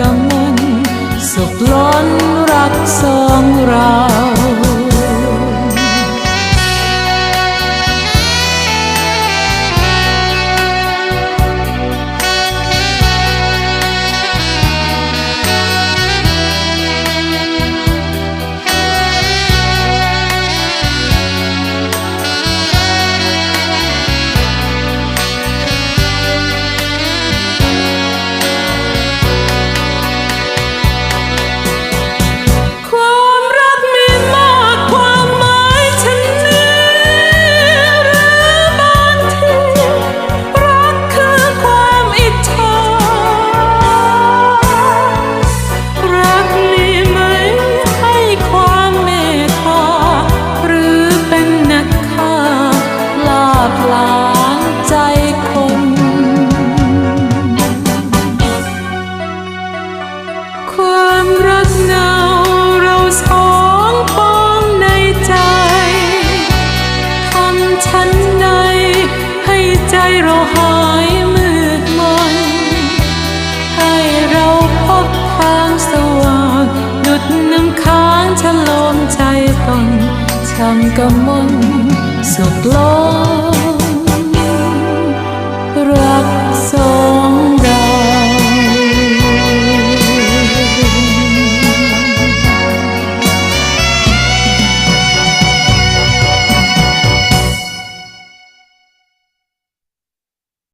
กังวลสุขล้นรักสองเรา ชั้นใด ให้ใจเราหายมืดมน ให้เราพบทางสว่าง ดุดน้ำค้างฉลอมใจตนช่างกำมนสุขล้นรักส